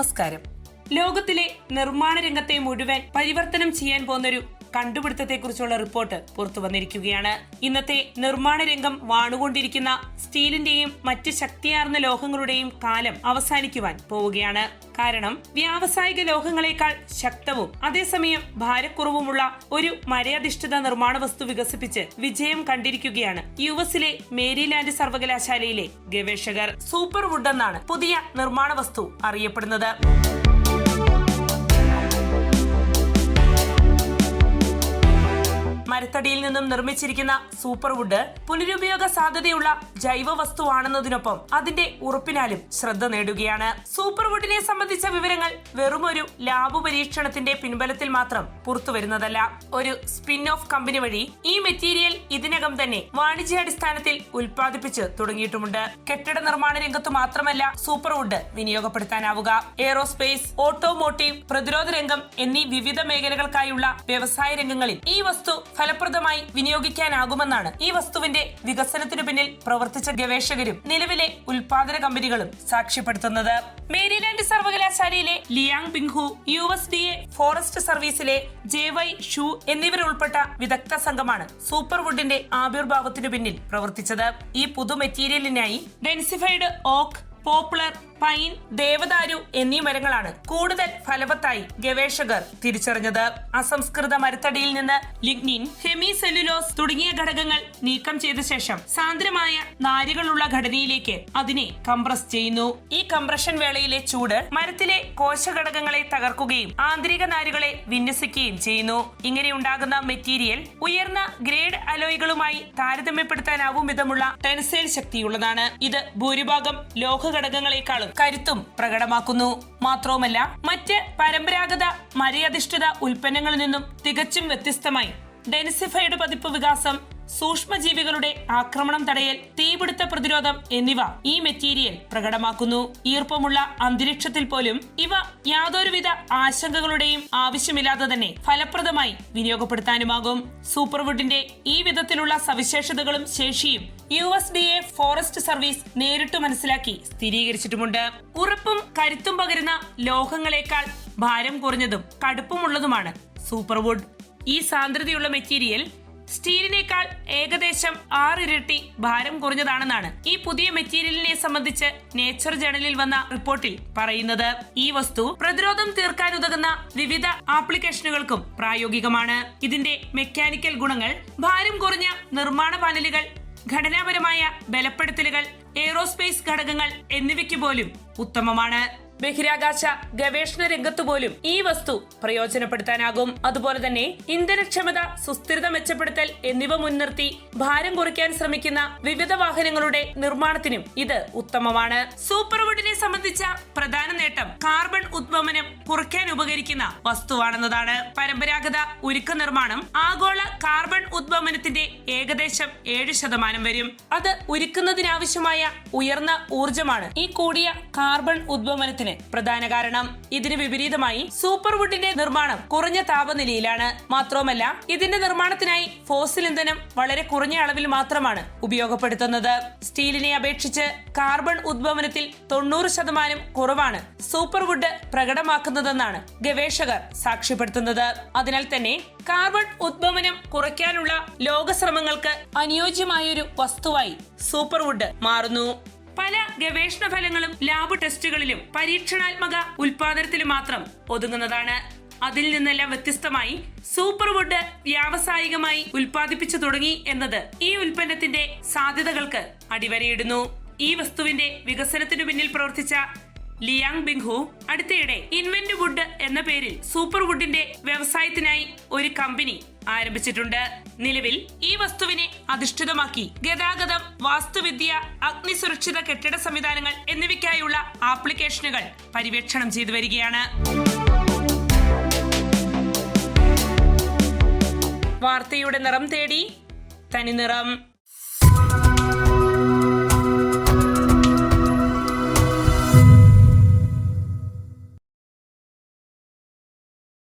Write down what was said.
നമസ്കാരം. ലോകത്തിലെ നിർമ്മാണ രംഗത്തെ മുഴുവൻ പരിവർത്തനം ചെയ്യാൻ പോകുന്നൊരു കണ്ടുപിടുത്തത്തെക്കുറിച്ചുള്ള റിപ്പോർട്ട് പുറത്തു വന്നിരിക്കുകയാണ്. ഇന്നത്തെ നിർമ്മാണ രംഗം വാണുകൊണ്ടിരിക്കുന്ന സ്റ്റീലിന്റെയും മറ്റ് ശക്തിയാർന്ന ലോഹങ്ങളുടെയും കാലം അവസാനിക്കുവാൻ പോവുകയാണ്. കാരണം വ്യാവസായിക ലോഹങ്ങളെക്കാൾ ശക്തവും അതേസമയം ഭാരക്കുറവുമുള്ള ഒരു മരയധിഷ്ഠിത നിർമ്മാണ വസ്തു വികസിപ്പിച്ച് വിജയം കണ്ടിരിക്കുകയാണ് യു എസിലെ മേരിലാൻഡ് സർവകലാശാലയിലെ ഗവേഷകർ. സൂപ്പർ വുഡ് എന്നാണ് പുതിയ നിർമ്മാണ വസ്തു അറിയപ്പെടുന്നത്. മരത്തടിയിൽ നിന്നും നിർമ്മിച്ചിരിക്കുന്ന സൂപ്പർ വുഡ് പുനരുപയോഗ സാധ്യതയുള്ള ജൈവ വസ്തുവാണെന്നതിനൊപ്പം അതിന്റെ ഉറപ്പിനാലും ശ്രദ്ധ നേടുകയാണ്. സൂപ്പർ വുഡിനെ സംബന്ധിച്ച വിവരങ്ങൾ വെറുമൊരു ലാബ് പരീക്ഷണത്തിന്റെ പിൻബലത്തിൽ മാത്രം പുറത്തുവരുന്നതല്ല. ഒരു സ്പിൻ ഓഫ് കമ്പനി വഴി ഈ മെറ്റീരിയൽ ഇതിനകം തന്നെ വാണിജ്യാടിസ്ഥാനത്തിൽ ഉൽപ്പാദിപ്പിച്ച് തുടങ്ങിയിട്ടുമുണ്ട്. കെട്ടിട നിർമ്മാണ രംഗത്ത് മാത്രമല്ല സൂപ്പർ വുഡ് വിനിയോഗപ്പെടുത്താനാവുക. എയറോസ്പേസ് ഓട്ടോമോട്ടീവ് പ്രതിരോധ രംഗം എന്നീ വിവിധ മേഖലകൾക്കായുള്ള വ്യവസായ രംഗങ്ങളിൽ ഈ വസ്തു ഫലപ്രദമായി വിനിയോഗിക്കാനാകുമെന്നാണ് ഈ വസ്തുവിന്റെ വികസനത്തിനു പിന്നിൽ പ്രവർത്തിച്ച ഗവേഷകരും നിലവിലെ ഉൽപാദന കമ്പനികളും സാക്ഷ്യപ്പെടുത്തുന്നത്. മേരിലാൻഡ് സർവകലാശാലയിലെ Liang Binghu U S D A forest സർവീസിലെ J Y ഷു എന്നിവരുൾപ്പെട്ട വിദഗ്ധ സംഘമാണ് സൂപ്പർ വുഡിന്റെ ആവിർഭാവത്തിനു പിന്നിൽ പ്രവർത്തിച്ചത്. ഈ പുതു മെറ്റീരിയലിനായി ഡെൻസിഫൈഡ് ഓക്ക് പോപ്പുലർ പൈൻ ദേവദാരു എന്നീ മരങ്ങളാണ് കൂടുതൽ ഫലവത്തായി ഗവേഷകർ തിരിച്ചറിഞ്ഞത്. അസംസ്കൃത മരത്തടിയിൽ നിന്ന് ലിഗ്നിൻ ഹെമി സെല്ലുലോസ് തുടങ്ങിയ ഘടകങ്ങൾ നീക്കം ചെയ്ത ശേഷം സാന്ദ്രമായ നാരുകളുള്ള ഘടനയിലേക്ക് അതിനെ കംപ്രസ് ചെയ്യുന്നു. ഈ കംപ്രഷൻ വേളയിലെ ചൂട് മരത്തിലെ കോശഘടകങ്ങളെ തകർക്കുകയും ആന്തരിക നാരുകളെ വിന്യസിക്കുകയും ചെയ്യുന്നു. ഇങ്ങനെ ഉണ്ടാകുന്ന മെറ്റീരിയൽ ഉയർന്ന ഗ്രേഡ് അലോയ്കളുമായി താരതമ്യപ്പെടുത്താനാവും വിധമുള്ള ടെൻസൈൽ ശക്തിയുള്ളതാണ്. ഇത് ഭൂരിഭാഗം ലോഹഘടകങ്ങളെക്കാളും കരുത്തും പ്രകടമാക്കുന്നു. മാത്രവുമല്ല മറ്റ് പരമ്പരാഗത മരയധിഷ്ഠിത ഉൽപ്പന്നങ്ങളിൽ നിന്നും തികച്ചും വ്യത്യസ്തമായി ഡെൻസിഫൈഡ് പതിപ്പ് വികാസം സൂക്ഷ്മജീവികളുടെ ആക്രമണം തടയൽ തീപിടുത്ത പ്രതിരോധം എന്നിവ ഈ മെറ്റീരിയൽ പ്രകടമാക്കുന്നു. ഈർപ്പമുള്ള അന്തരീക്ഷത്തിൽ പോലും ഇവ യാതൊരുവിധ ആശങ്കകളുടെയും ആവശ്യമില്ലാതെ തന്നെ ഫലപ്രദമായി വിനിയോഗപ്പെടുത്താനുമാകും. സൂപ്പർവുഡിന്റെ ഈ വിധത്തിലുള്ള സവിശേഷതകളും ശേഷിയും U S D A forest service നേരിട്ട് മനസ്സിലാക്കി സ്ഥിരീകരിച്ചിട്ടുമുണ്ട്. ഉറപ്പും കരുത്തും പകരുന്ന ലോഹങ്ങളെക്കാൾ ഭാരം കുറഞ്ഞതും കടുപ്പമുള്ളതുമാണ് സൂപ്പർവുഡ്. ഈ സാന്ദ്രതയുള്ള മെറ്റീരിയൽ സ്റ്റീലിനേക്കാൾ ഏകദേശം ആറിരട്ടി ഭാരം കുറഞ്ഞതാണെന്നാണ് ഈ പുതിയ മെറ്റീരിയലിനെ സംബന്ധിച്ച് നേച്ചർ ജേണലിൽ വന്ന റിപ്പോർട്ടിൽ പറയുന്നത്. ഈ വസ്തു പ്രതിരോധം തീർക്കാൻ ഉതകുന്ന വിവിധ ആപ്ലിക്കേഷനുകൾക്കും പ്രായോഗികമാണ്. ഇതിന്റെ മെക്കാനിക്കൽ ഗുണങ്ങൾ ഭാരം കുറഞ്ഞ നിർമ്മാണ പാനലുകൾ ഘടനാപരമായ ബലപ്പെടുത്തലുകൾ എയ്റോസ്പേസ് ഘടകങ്ങൾ എന്നിവയ്ക്ക് പോലും ഉത്തമമാണ്. ബഹിരാകാശ ഗവേഷണ രംഗത്തു പോലും ഈ വസ്തു പ്രയോജനപ്പെടുത്താനാകും. അതുപോലെ തന്നെ ഇന്ധനക്ഷമത സുസ്ഥിരത മെച്ചപ്പെടുത്തൽ എന്നിവ മുൻനിർത്തി ഭാരം കുറയ്ക്കാൻ ശ്രമിക്കുന്ന വിവിധ വാഹനങ്ങളുടെ നിർമ്മാണത്തിനും ഇത് ഉത്തമമാണ്. സൂപ്പർവുഡിനെ സംബന്ധിച്ച പ്രധാന നേട്ടം കാർബൺ ഉദ്വമനം കുറയ്ക്കാൻ ഉപകരിക്കുന്ന വസ്തുവാണെന്നതാണ്. പരമ്പരാഗത ഉരുക്ക നിർമ്മാണം ആഗോള കാർബൺ ഉദ്വമനത്തിന്റെ ഏകദേശം ഏഴ് ശതമാനം വരും. അത് ഉരുക്കുന്നതിനാവശ്യമായ ഉയർന്ന ഊർജമാണ് ഈ കൂടിയ കാർബൺ ഉദ്വമനത്തിന് പ്രധാന കാരണം. ഇതിന് വിപരീതമായി സൂപ്പർ വുഡിന്റെ നിർമ്മാണം കുറഞ്ഞ താപനിലയിലാണ്. മാത്രവുമല്ല ഇതിന്റെ നിർമ്മാണത്തിനായി ഫോസിൽ ഇന്ധനം വളരെ കുറഞ്ഞ അളവിൽ മാത്രമാണ് ഉപയോഗപ്പെടുത്തുന്നത്. സ്റ്റീലിനെ അപേക്ഷിച്ച് കാർബൺ ഉദ്വമനത്തിൽ തൊണ്ണൂറ് ശതമാനം കുറവാണ് സൂപ്പർ വുഡ് പ്രകടമാക്കുന്നതെന്നാണ് ഗവേഷകർ സാക്ഷ്യപ്പെടുത്തുന്നത്. അതിനാൽ തന്നെ കാർബൺ ഉദ്ഭവനം കുറയ്ക്കാനുള്ള ലോകശ്രമങ്ങൾക്ക് അനുയോജ്യമായൊരു വസ്തുവായി സൂപ്പർ വുഡ് മാറുന്നു. പല ഗവേഷണ ഫലങ്ങളും ലാബ് ടെസ്റ്റുകളിലും പരീക്ഷണാത്മക ഉൽപാദനത്തിലും മാത്രം ഒതുങ്ങുന്നതാണ്. അതിൽ നിന്നെല്ലാം വ്യത്യസ്തമായി സൂപ്പർ വുഡ് വ്യാവസായികമായി ഉൽപ്പാദിപ്പിച്ചു തുടങ്ങി എന്നത് ഈ ഉൽപ്പന്നത്തിന്റെ സാധ്യതകൾക്ക് അടിവരയിടുന്നു. ഈ വസ്തുവിന്റെ വികസനത്തിനു പിന്നിൽ പ്രവർത്തിച്ച ലിയാങ് ബിങ്ഹു അടുത്തിടെ ഇൻവെന്റ് വുഡ് എന്ന പേരിൽ സൂപ്പർ വുഡിന്റെ വ്യവസായത്തിനായി ഒരു കമ്പനി ആരംഭിച്ചിട്ടുണ്ട്. നിലവിൽ ഈ വസ്തുവിനെ അധിഷ്ഠിതമാക്കി ഗതാഗതം വാസ്തുവിദ്യ അഗ്നിസുരക്ഷിത കെട്ടിട സംവിധാനങ്ങൾ എന്നിവയ്ക്കായുള്ള ആപ്ലിക്കേഷനുകൾ പര്യവേക്ഷണം ചെയ്തു വരികയാണ്. വാർത്തയുടെ നിറം തേടി തനിനിറം